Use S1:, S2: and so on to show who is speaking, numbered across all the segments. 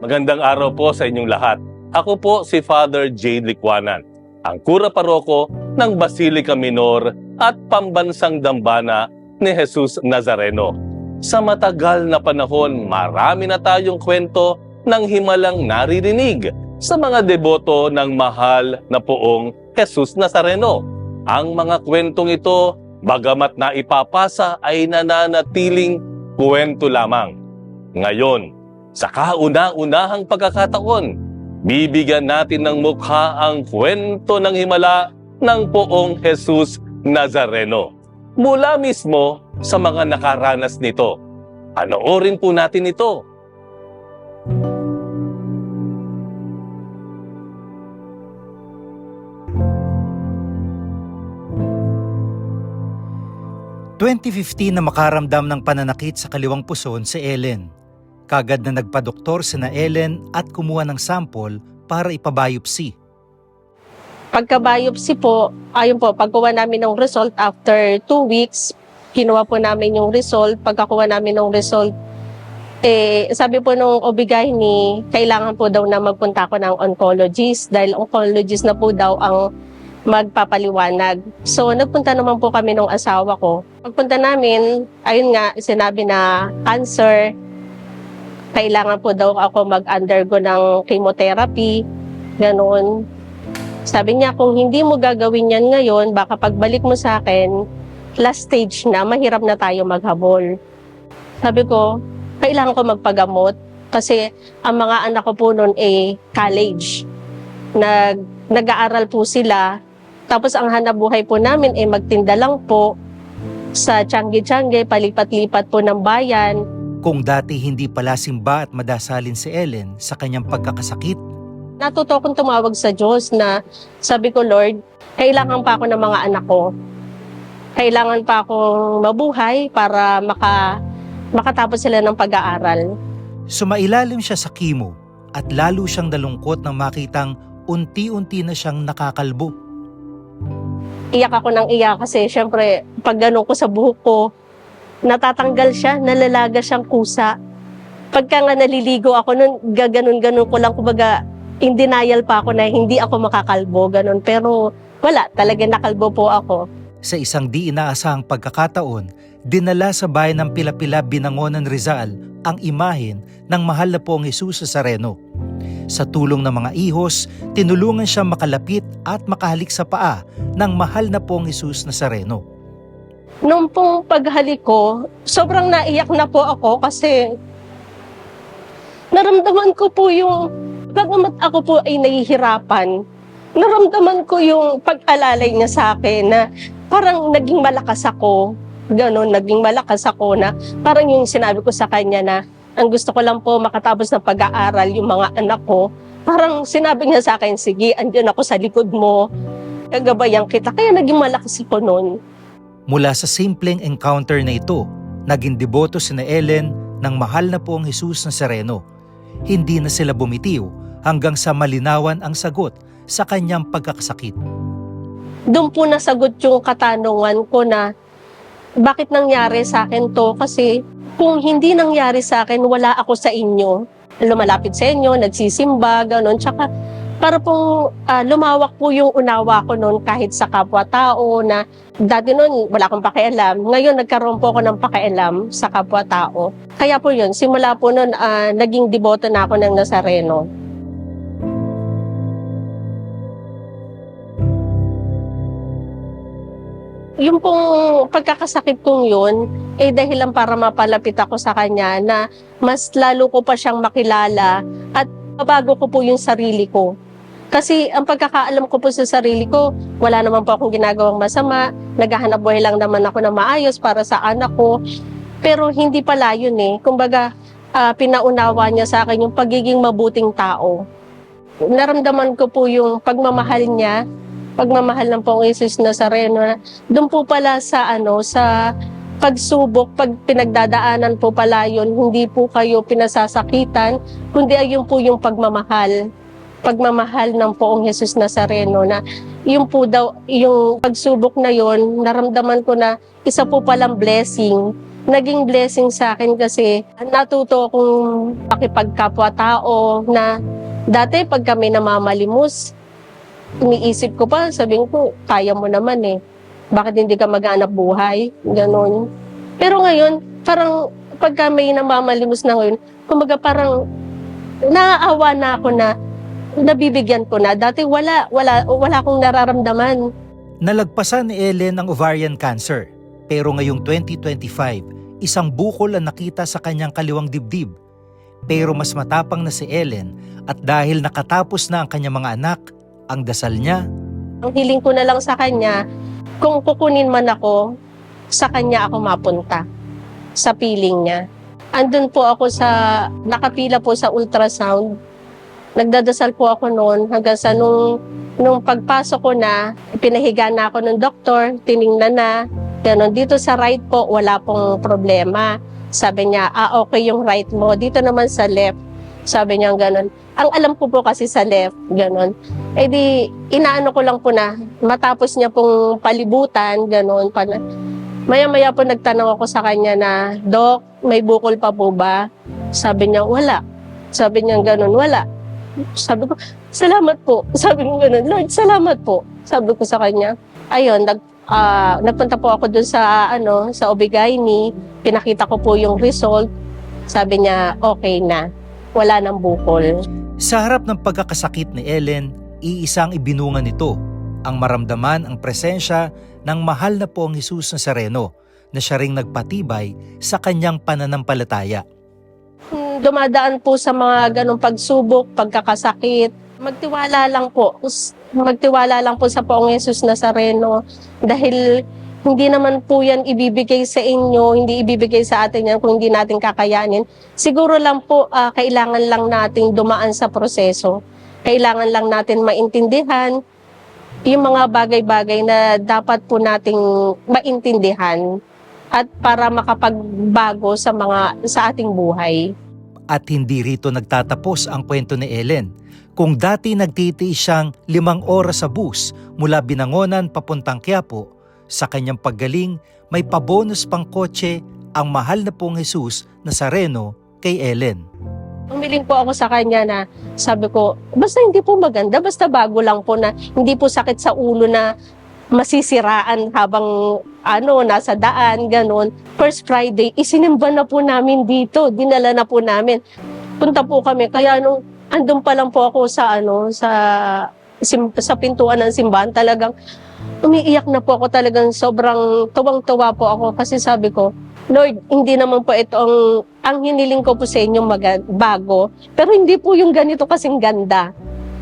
S1: Magandang araw po sa inyong lahat. Ako po si Father Jade Liquanan, ang kura paroko ng Basilica Minor at Pambansang Dambana ni Jesus Nazareno. Sa matagal na panahon, marami na tayong kwento ng himalang naririnig sa mga deboto ng mahal na poong Jesus Nazareno. Ang mga kwentong ito, bagamat na ipapasa ay nananatiling kwento lamang. Ngayon, sa kauna-unahang pagkakataon, bibigyan natin ng mukha ang kwento ng himala ng poong Jesus Nazareno. Mula mismo sa mga nakaranas nito. Panoorin po natin ito.
S2: – 2015 na makaramdam ng pananakit sa kaliwang puson si Ellen. Kagad na nagpadoktor si na Ellen at kumuha ng sample para ipabiopsy.
S3: Pagka-biopsy po, ayun po, pagkuha namin ng result after two weeks, kinuha po namin yung result. Pagkakuha namin ng result, eh, sabi po nung ni kailangan po daw na magpunta ako ng oncologist dahil oncologist na po daw ang magpapaliwanag. So, nagpunta naman po kami ng asawa ko. Pagpunta namin, ayun nga, sinabi na cancer, kailangan po daw ako mag-undergo ng chemotherapy, ganoon. Sabi niya, kung hindi mo gagawin yan ngayon, baka pagbalik mo sa akin, last stage na, mahirap na tayo maghabol. Sabi ko, kailangan ko magpagamot kasi ang mga anak ko po noon eh college. Nag, nag-aaral po sila. Tapos ang hanap buhay po namin eh magtinda lang po sa Changi-Changi, palipat-lipat po ng bayan.
S2: Kung dati hindi pala simba at madasalin si Ellen sa kanyang pagkakasakit,
S3: Natuto akong tumawag sa Diyos na sabi ko, Lord, kailangan pa ako ng mga anak ko. Kailangan pa akong mabuhay para maka, makatapos sila ng pag-aaral.
S2: sumailalim siya sa kimo at lalo siyang nalungkot nang makitang unti-unti na siyang nakakalbo.
S3: Iyak ako ng iyak kasi syempre pag ganun ko sa buhok ko, natatanggal siya, nalalaga siyang kusa. Pagka nga naliligo ako nun, gaganon-ganon ko lang, kumbaga in denial pa ako na hindi ako makakalbo, ganun. Pero wala, talaga nakalbo po ako.
S2: Sa isang di inaasahang pagkakataon, dinala sa bayan ng Pila-Pila Binangonan Rizal ang imahen ng mahal na poong Jesus sa Sareno. Sa tulong ng mga ihos, tinulungan siya makalapit at makahalik sa paa ng mahal na poong Jesus na Sareno.
S3: Nung pong paghalik ko, sobrang naiyak na po ako kasi naramdaman ko po yung, bagamat ako po ay nahihirapan, naramdaman ko yung pag-alalay niya sa akin na parang naging malakas ako. Ganon, naging malakas ako na parang yung sinabi ko sa kanya na ang gusto ko lang po makatapos ng pag-aaral yung mga anak ko. Parang sinabi niya sa akin, sige, andyan ako sa likod mo. Gagabayan kita. Kaya naging malakas ako noon.
S2: Mula sa simpleng encounter na ito, naging deboto si na Ellen ng mahal na poong Jesus na Sereno. Hindi na sila bumitiw hanggang sa malinawan ang sagot sa kanyang pagkakasakit.
S3: doon po nasagot yung katanungan ko na bakit nangyari sa akin to kasi kung hindi nangyari sa akin, wala ako sa inyo. Lumalapit sa inyo, nagsisimba, gano'n. Tsaka para pong ah, lumawak po yung unawa ko noon kahit sa kapwa-tao na dati noon wala akong pakialam. Ngayon nagkaroon po ako ng pakialam sa kapwa-tao. Kaya po yun, simula po noon ah, naging deboto na ako ng Nazareno. yung pong pagkakasakit kong yun, eh dahilan para mapalapit ako sa kanya na mas lalo ko pa siyang makilala at mabago ko po yung sarili ko. Kasi ang pagkakaalam ko po sa sarili ko, wala naman po akong ginagawang masama, naghahanap buhay lang naman ako na maayos para sa anak ko. Pero hindi pala yun eh. Kumbaga, ah, pinaunawa niya sa akin yung pagiging mabuting tao. Naramdaman ko po yung pagmamahal niya pagmamahal ng pong Jesus Nazareno. Doon po pala sa ano sa pagsubok, pag pinagdadaanan po pala yun, hindi po kayo pinasasakitan, kundi ayun po yung pagmamahal. Pagmamahal ng poong Jesus Nazareno na yung po daw, yung pagsubok na yon naramdaman ko na isa po palang blessing naging blessing sa akin kasi natuto akong pakipagkapwa-tao na dati pag kami namamalimos, iniisip ko pa, sabihin ko, kaya mo naman eh. Bakit hindi ka mag-anak buhay? Ganon. Pero ngayon, parang pag kami namamalimos na ngayon, kumaga parang naaawa na ako na nabibigyan ko na. Dati wala, wala, wala akong nararamdaman.
S2: Nalagpasan ni Ellen ang ovarian cancer. Pero ngayong 2025, isang bukol ang nakita sa kanyang kaliwang dibdib. Pero mas matapang na si Ellen at dahil nakatapos na ang kanyang mga anak, ang dasal niya,
S3: Ang hiling ko na lang sa kanya, kung kukunin man ako, sa kanya ako mapunta. Sa piling niya. Andun po ako sa, nakapila po sa ultrasound. Nagdadasal po ako noon hanggang sa nung, nung pagpasok ko na, pinahiga na ako ng doktor, tiningnan na. Ganon. Dito sa right po, wala pong problema. Sabi niya, ah okay yung right mo. Dito naman sa left, sabi niya ganon. Ang alam ko po kasi sa left, ganon. Eh di, inaano ko lang po na, matapos niya pong palibutan, ganon. Pana, maya-maya po nagtanong ako sa kanya na, Dok, may bukol pa po ba? Sabi niya, wala. Sabi niya ganon, wala. Sabi ko, salamat po. Sabi ko ganon, Lord, salamat po. Sabi ko sa kanya. Ayun, nag, ah, nagpunta po ako dun sa, ano, sa Obigaini. Pinakita ko po yung result. Sabi niya, okay na. Wala nang bukol.
S2: Sa harap ng pagkakasakit ni Ellen, iisang ibinunga nito ang maramdaman ang presensya ng mahal na poong Jesus Nazareno na siya ring nagpatibay sa kanyang pananampalataya.
S3: Dumadaan po sa mga ganong pagsubok, pagkakasakit. Magtiwala lang po. Magtiwala lang po sa Poong Yesus Nazareno dahil hindi naman po yan ibibigay sa inyo, hindi ibibigay sa atin yan kung hindi natin kakayanin. Siguro lang po, ah, kailangan lang nating dumaan sa proseso. Kailangan lang natin maintindihan yung mga bagay-bagay na dapat po nating maintindihan at para makapagbago sa mga sa ating buhay.
S2: At hindi rito nagtatapos ang kwento ni Ellen. Kung dati nagtitiis siyang limang oras sa bus mula Binangonan papuntang Quiapo, sa kanyang paggaling may pabonus pang kotse ang mahal na pong Jesus Nazareno kay Ellen.
S3: Umiling po ako sa kanya na sabi ko, basta hindi po maganda, basta bago lang po na hindi po sakit sa ulo na masisiraan habang ano, nasa daan, ganun. First Friday, isinimba na po namin dito, dinala na po namin. Punta po kami, kaya nung andun pa lang po ako sa ano, sa sim, sa pintuan ng simbahan, talagang umiiyak na po ako talagang sobrang tuwang-tuwa po ako kasi sabi ko, Lord, hindi naman po ito ang, ang hiniling ko po sa inyo maga, bago, pero hindi po yung ganito kasing ganda.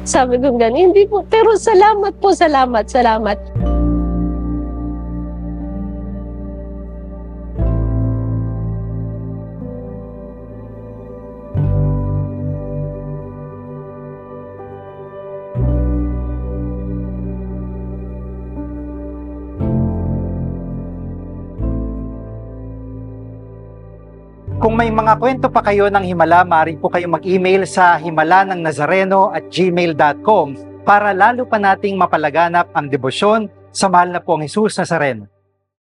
S3: Sabi ko ganun, hindi po, pero salamat po, salamat, salamat.
S4: Kung may mga kwento pa kayo ng Himala, maaari po kayong mag-email sa himala ng Nazareno at gmail.com para lalo pa nating mapalaganap ang debosyon sa mahal na pong Jesus Nazareno.